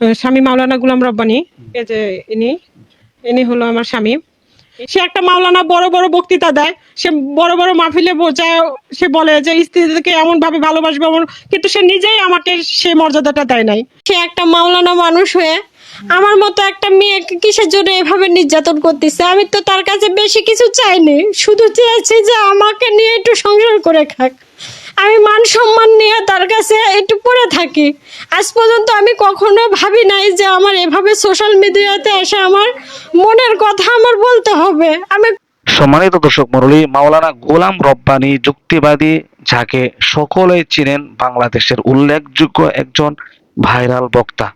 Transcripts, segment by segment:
স্বামী মাওলানা গুলাম রব্বানি এই যে ইনি ইনি হলো আমার স্বামী। সে একটা মাওলানা বড় বড় বক্তৃতা দেয় সে বড় বড় মাহফিলে বোঝায় সে বলে যে স্ত্রীকে এমন ভাবে ভালোবাসবে এমন কিন্তু সে নিজেই আমাকে সেই মর্যাদাটা দেয় নাই। সে একটা মাওলানা মানুষ হয়ে আমার মতো একটা মেয়েকে কিসের জন্য এভাবে নির্যাতন করতেছে? আমি তো তার কাছে বেশি কিছু চাইনি। শুধু চেয়েছি যে আমাকে নিয়ে একটু সংসার করে খাক। আমি মান সম্মান নিয়ে তার কাছে একটু পড়ে থাকি। আজ পর্যন্ত আমি কখনো ভাবি নাই যে আমার এভাবে সোশ্যাল মিডিয়াতে এসে আমার মনের কথা আমার বলতে হবে। আমি সম্মানিত দর্শক মরলী মাওলানা গোলাম রব্বানি যুক্তিবাদী, যাকে সকলেই চিনেন বাংলাদেশের উল্লেখযোগ্য একজন ভাইরাল বক্তা।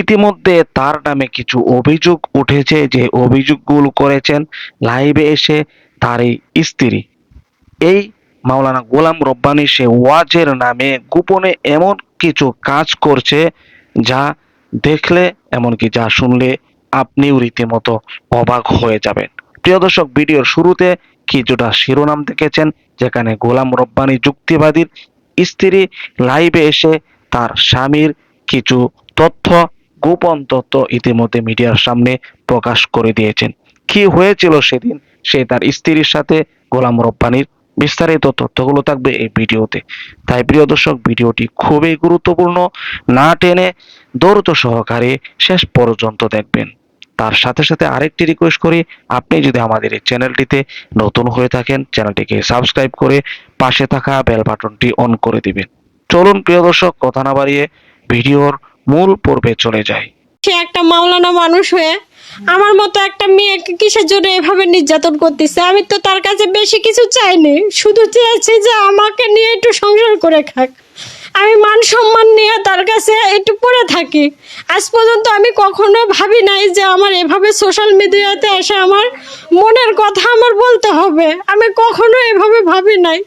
ইতিমধ্যে তার নামে কিছু অভিযোগ উঠেছে যে অভিযোগগুলো করেছেন লাইভে এসে তার স্ত্রী। এই মাওলানা গোলাম রব্বানী সে ওয়াজের নামে গোপনে এমন কিছু কাজ করছে যা দেখলে এমনকি যা শুনলে আপনিও রীতিমতো অবাক হয়ে যাবেন। প্রিয় দর্শক, ভিডিওর শুরুতে কিছুটা শিরোনাম দেখেছেন, যেখানে গোলাম রব্বানী যুক্তিবাদীর স্ত্রী লাইভে এসে তার স্বামীর কিছু তথ্য, গোপন তথ্য ইতিমধ্যে মিডিয়ার সামনে প্রকাশ করে দিয়েছেন। কি হয়েছিল সেদিন? সে তার স্ত্রীর সাথে গোলাম রব্বানির বিস্তারিত তথ্যগুলো থাকবে এই ভিডিওতে। তাই প্রিয় দর্শক, ভিডিওটি খুবই গুরুত্বপূর্ণ। না টেনে ধৈর্য সহকারে শেষ পর্যন্ত দেখবেন। তার সাথে সাথে আরেকটি রিকোয়েস্ট করি, আপনি যদি আমাদের এই চ্যানেলটিতে নতুন হয়ে থাকেন, চ্যানেলটিকে সাবস্ক্রাইব করে পাশে থাকা বেল বাটনটি অন করে দিবেন। চলুন প্রিয় দর্শক, কথা না বাড়িয়ে ভিডিওর মূল পর্বে চলে যাই। সে একটা মাওলানা মানুষ হয়ে আমার মতো একটা মেয়েকে কিসের জন্য এভাবে নির্যাতন করতেছে? আমি তো তার কাছে বেশি কিছু চাইনি। শুধু চেয়েছি যে আমাকে নিয়ে একটু সংসার করে খাক। আমি মান সম্মান নিয়ে তার কাছে একটু পড়ে থাকি। আজ পর্যন্ত আমি কখনো ভাবি নাই যে আমার এভাবে সোশ্যাল মিডিয়াতে এসে আমার মনের কথা আমার বলতে হবে। আমি কখনো এভাবে ভাবি নাই।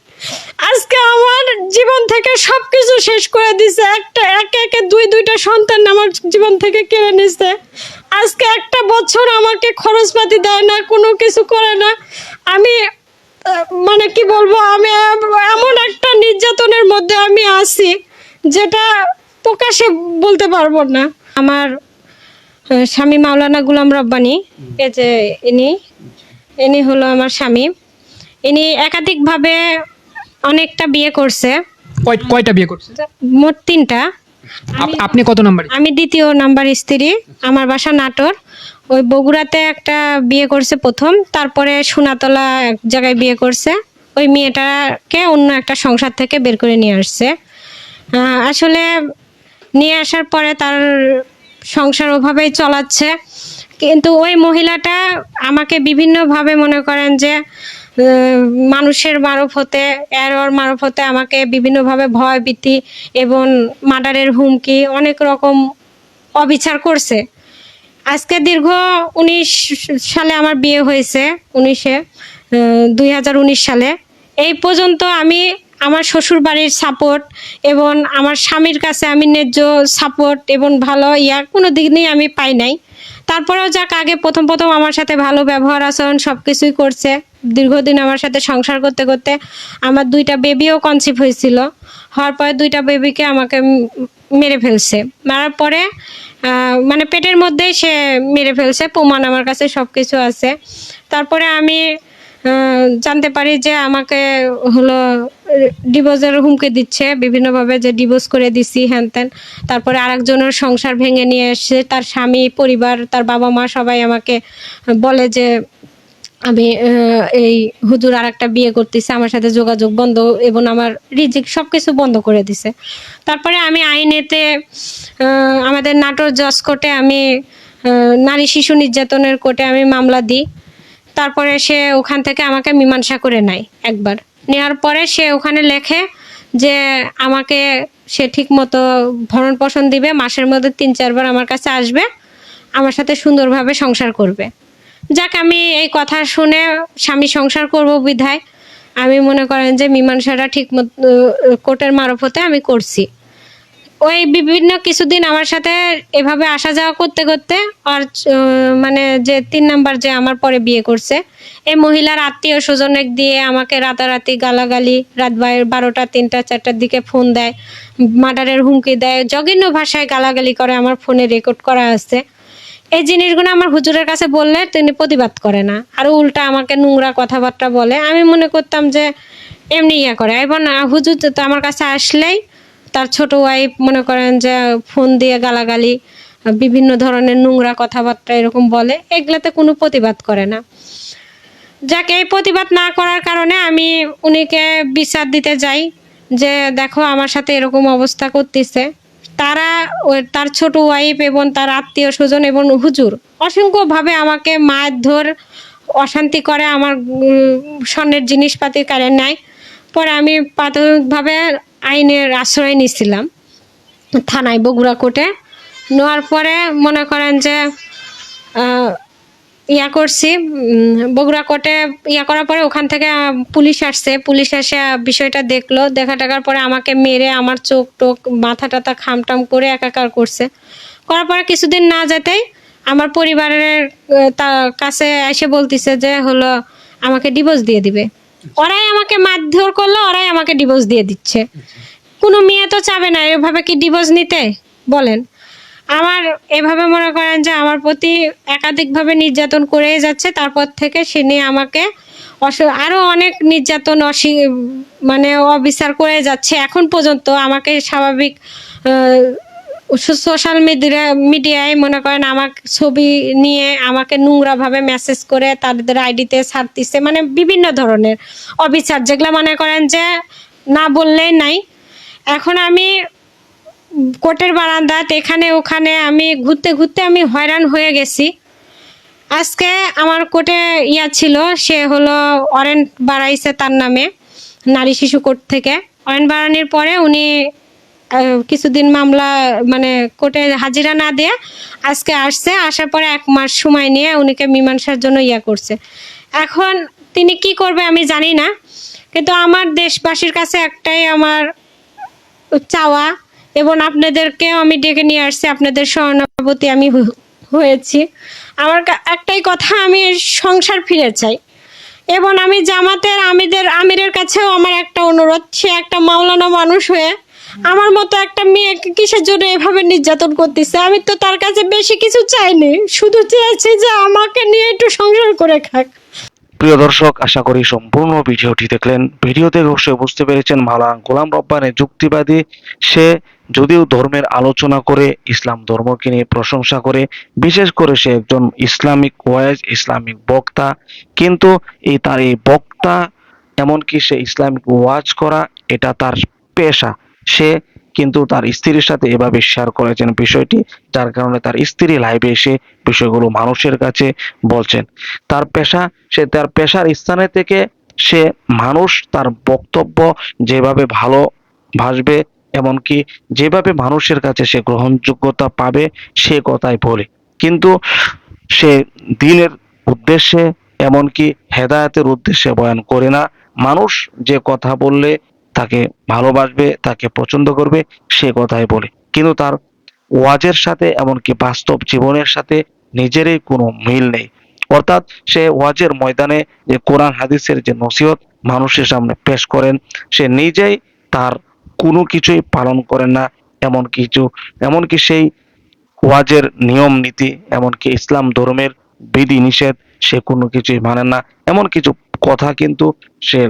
আজকে আমার জীবন থেকে সব কিছু শেষ করে দিছে। একটা একে একে দুই দুইটা সন্তান আমার জীবন থেকে কেড়ে নিছে। আজকে একটা বছর আমাকে খরচপাতি দেয় না কোনো কিছু করে না। আমি মানে কি বলব আমি এমন একটা নির্যাতনের মধ্যে আমি আছি যেটা প্রকাশে বলতে পারব না। আমার স্বামী মাওলানা গুলাম রব্বানি এই যে ইনি ইনি হলো আমার স্বামী। ইনি একাধিকভাবে অনেকটা বিয়ে করছে। কয়- কয়টা বিয়ে করছে? মোট তিনটা। আপ- আপনি কত নাম্বার? আমি দ্বিতীয় নাম্বার স্ত্রী আমার বাসা নাটোর। ওই বগুড়াতে একটা বিয়ে করছে প্রথম তারপরে সোনাতলা এক জায়গায় বিয়ে করছে। ওই মেয়েটাকে অন্য একটা সংসার থেকে বের করে নিয়ে আসছে। আহ, আসলে নিয়ে আসার পরে তার সংসার ওভাবেই চলাচ্ছে। কিন্তু ওই মহিলাটা আমাকে বিভিন্নভাবে মনে করেন যে মানুষের মারফতে এরর মারফতে আমাকে বিভিন্নভাবে ভয়, ভীতি এবং মার্ডারের হুমকি অনেক রকম অবিচার করছে। আজকে দীর্ঘ উনিশ সালে আমার বিয়ে হয়েছে, উনিশে দুই হাজার উনিশ সালে। এই পর্যন্ত আমি আমার শ্বশুর বাড়ির সাপোর্ট এবং আমার স্বামীর কাছে আমি ন্যায্য সাপোর্ট এবং ভালো ইয়া কোনো দিনই আমি পাই নাই। তারপরেও যাক, আগে প্রথম প্রথম আমার সাথে ভালো ব্যবহার, আচরণ সব কিছুই করছে। দীর্ঘদিন আমার সাথে সংসার করতে করতে আমার দুইটা বেবিও কনসিভ হয়েছিল। হওয়ার পরে দুইটা বেবিকে আমাকে মেরে ফেলছে। মারার পরে মানে পেটের মধ্যেই সে মেরে ফেলছে। প্রমাণ আমার কাছে সব কিছু আছে। তারপরে আমি জানতে পারি যে আমাকে হলো ডিভোর্সের হুমকি দিচ্ছে। বিভিন্নভাবে যে ডিভোর্স করে দিছি, হ্যান ত্যান। তারপরে আরেকজনের সংসার ভেঙে নিয়ে এসছে তার স্বামী, পরিবার, তার বাবা মা সবাই আমাকে বলে যে আমি এই হুজুর আর একটা বিয়ে করতেছে, আমার সাথে যোগাযোগ বন্ধ এবং আমার রিজিক সব কিছু বন্ধ করে দিছে। তারপরে আমি আইনেতে আমাদের নাটোর জজ কোর্টে আমি নারী শিশু নির্যাতনের কোর্টে আমি মামলা দিই। তারপরে সে ওখান থেকে আমাকে মীমাংসা করে নেয় একবার। নেওয়ার পরে সে ওখানে লেখে যে আমাকে সে ঠিক মতো ভরণ পোষণ দিবে, মাসের মধ্যে তিন চারবার আমার কাছে আসবে, আমার সাথে সুন্দরভাবে সংসার করবে। যাক, আমি এই কথা শুনে স্বামী সংসার করব বিধায়। আমি মনে করেন যে মীমাংসাটা ঠিক কোর্টের মারফতে আমি করছি। ওই বিভিন্ন কিছুদিন আমার সাথে এভাবে আসা যাওয়া করতে করতে আর মানে যে তিন নাম্বার যে আমার পরে বিয়ে করছে, এই মহিলার আত্মীয় স্বজনের দিয়ে আমাকে রাতারাতি গালাগালি, রাত বারোটা, তিনটা, চারটার দিকে ফোন দেয়, মার্ডারের হুমকি দেয়, জঘন্য ভাষায় গালাগালি করে আমার ফোনে রেকর্ড করা আছে। এই জিনিসগুলো আমার হুজুরের কাছে বললে তিনি প্রতিবাদ করে না। আর উল্টা আমাকে নোংরা কথাবার্তা বলে। আমি মনে করতাম যে এমনি ইয়া করে। এবং হুজুর তো আমার কাছে আসলেই তার ছোট ওয়াইফ মনে করেন যে ফোন দিয়ে গালাগালি, বিভিন্ন ধরনের নোংরা কথাবার্তা এরকম বলে। এগুলাতে কোনো প্রতিবাদ করে না। যাকে, এই প্রতিবাদ না করার কারণে আমি উনিকে বিচার দিতে যাই যে, দেখো আমার সাথে এরকম অবস্থা করতেছে। তারা তার ছোট ওয়াইফ এবং তার আত্মীয় স্বজন এবং হুজুর অসংখ্যভাবে আমাকে মারধর, অশান্তি করে, আমার স্বর্ণের জিনিসপাতি কারে নেয়। পরে আমি প্রাথমিকভাবে আইনের আশ্রয় নিয়েছিলাম থানায় বগুড়া কোর্টে। নেওয়ার পরে মনে করেন যে ইয়া করছি বগুড়া কোর্টে ইয়া করার পরে ওখান থেকে পুলিশ আসছে। পুলিশ এসে বিষয়টা দেখল। দেখা টাকার পরে আমাকে মেরে আমার চোখ টোক মাথা টাথা খামটাম করে একাকার করছে। করার পরে কিছুদিন না যেতেই আমার পরিবারের কাছে এসে বলতিছে যে, হলো, আমাকে ডিভোর্স দিয়ে দিবে। ওরাই আমাকে মারধর করল, ওরাই আমাকে ডিভোর্স দিয়ে দিচ্ছে। কোনো মেয়ে তো চাবে না, এভাবে কি ডিভোর্স নিতে? বলেন। আমার এভাবে মনে করেন যে আমার প্রতি একাধিকভাবে নির্যাতন করে যাচ্ছে, তারপর থেকে সে নিয়ে আমাকে অস- আরও অনেক নির্যাতন অসি মানে অবিচার করে যাচ্ছে। এখন পর্যন্ত আমাকে স্বাভাবিক সোশ্যাল মিডিয়া মিডিয়ায় মনে করেন আমার ছবি নিয়ে আমাকে নোংরাভাবে মেসেজ করে, তাদের আইডিতে ছাড়তিছে মানে বিভিন্ন ধরনের অবিচার। যেগুলো মনে করেন যে না বললেই নাই। এখন আমি কোর্টের বারান্দাত, এখানে ওখানে আমি ঘুরতে ঘুরতে আমি হয়রান হয়ে গেছি। আজকে আমার কোর্টে ইয়া ছিল, সে হলো ওয়ারেন্ট বাড়াইছে তার নামে, নারী শিশু কোর্ট থেকে। ওয়ারেন্ট বাড়ানোর পরে উনি কিছুদিন মামলা মানে কোর্টে হাজিরা না দিয়ে আজকে আসছে। আসার পরে এক মাস সময় নিয়ে উনিকে মীমাংসার জন্য ইয়া করছে। এখন তিনি কি করবে আমি জানি না, কিন্তু আমার দেশবাসীর কাছে একটাই আমার চাওয়া এবং আপনাদেরকেও আমি ডেকে নিয়ে আসছি, আপনাদের সহানুভূতি আমি হয়েছি। আমার একটাই কথা, আমি সংসার ফিরে চাই। এবং আমি জামাতের আমিদের, আমিরের কাছেও আমার একটা অনুরোধ, সে একটা মাওলানা মানুষ হয়ে আমার মতো একটা মেয়েকে কিসের জন্য এভাবে নির্যাতন করতেছে? আমি তো তার কাছে বেশি কিছু চাইনি, শুধু চেয়েছি যে আমাকে নিয়ে একটু সংসার করে খাক। প্রিয় দর্শক, আশা করি সম্পূর্ণ ভিডিওটি দেখলেন। ভিডিওতে অবশ্যই বুঝতে পেরেছেন মালা গোলাম রব্বানি, যুক্তিবাদী সে যদিও ধর্মের আলোচনা করে, ইসলাম ধর্মকে নিয়ে প্রশংসা করে, বিশেষ করে সে একজন ইসলামিক ওয়াইজ, ইসলামিক বক্তা, কিন্তু এই তার এই বক্তা, এমনকি সে ইসলামিক ওয়াজ করা, এটা তার পেশা। সে কিন্তু তার স্ত্রীর সাথে এভাবে শেয়ার করেছেন বিষয়টি, যার কারণে তার স্ত্রী লাইভে এসে বিষয়গুলো মানুষের কাছে বলছেন। তার পেশা, সে তার পেশার স্থানে থেকে সে মানুষ, তার বক্তব্য যেভাবে ভালো ভাসবে এমনকি যেভাবে মানুষের কাছে সে গ্রহণযোগ্যতা পাবে, সে কথাই বলে। কিন্তু সে দিনের উদ্দেশ্যে এমনকি হেদায়তের উদ্দেশ্যে বয়ান করে না। মানুষ যে কথা বললে তাকে ভালোবাসবে, তাকে পছন্দ করবে, সে কথাই বলে। কিন্তু তার ওয়াজের সাথে এমনকি বাস্তব জীবনের সাথে নিজেরই কোনো মিল নেই। অর্থাৎ সে ওয়াজের ময়দানে যে কোরআন হাদিসের যে নসিহত মানুষের সামনে পেশ করেন, সে নিজেই তার কোনো কিছুই পালন করেন না, এমন কিছু এমনকি সেই ওয়াজের নিয়ম নীতি এমনকি ইসলাম ধর্মের বিধি নিষেধ, সে কোনো কিছুই মানে না। এমন কিছু কথা কিন্তু সে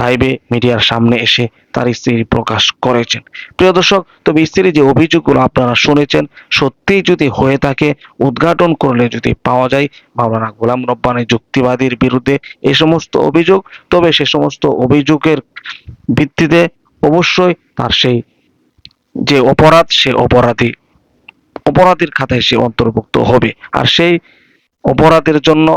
লাইভে মিডিয়ার সামনে এসে তার স্ত্রী প্রকাশ করেছেন। প্রিয় দর্শক, তবে স্ত্রী যে অভিযোগগুলো আপনারা শুনেছেন, সত্যিই যদি হয়ে থাকে, উদ্ঘাটন করলে যদি পাওয়া যায়, মাওলানা গোলাম রব্বানি যুক্তিবাদীর বিরুদ্ধে এ সমস্ত অভিযোগ, তবে সে সমস্ত অভিযোগের ভিত্তিতে অবশ্যই তার সেই যে অপরাধ, সে অপরাধী, অপরাধীর খাতায় সে অন্তর্ভুক্ত হবে। আর সেই অপরাধের জন্য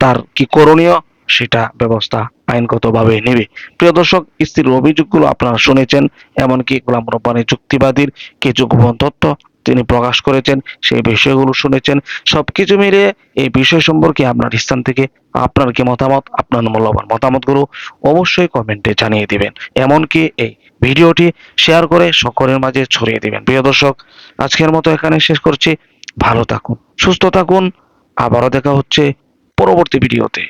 তার কি করণীয়, সেটা ব্যবস্থা আইনগতভাবে নেবে। প্রিয় দর্শক স্ত্রীর অভিযোগগুলো আপনারা শুনেছেন, এমনকি গোলাম রব্বানি চুক্তিবাদীর কিছু গোপন তথ্য তিনি প্রকাশ করেছেন, সেই বিষয়গুলো শুনেছেন। সবকিছু মিলিয়ে এই বিষয় সম্পর্কে আপনার স্থান থেকে আপনার কি মতামত, আপনার মূল্যবান মতামতগুলো অবশ্যই কমেন্টে জানিয়ে দিবেন। এমনকি এই ভিডিওটি শেয়ার করে সকলের মাঝে ছড়িয়ে দিবেন। প্রিয় দর্শক, আজকের মতো এখানে শেষ করছি। ভালো থাকুন, সুস্থ থাকুন। আবারও দেখা হচ্ছে পরবর্তী ভিডিওতে।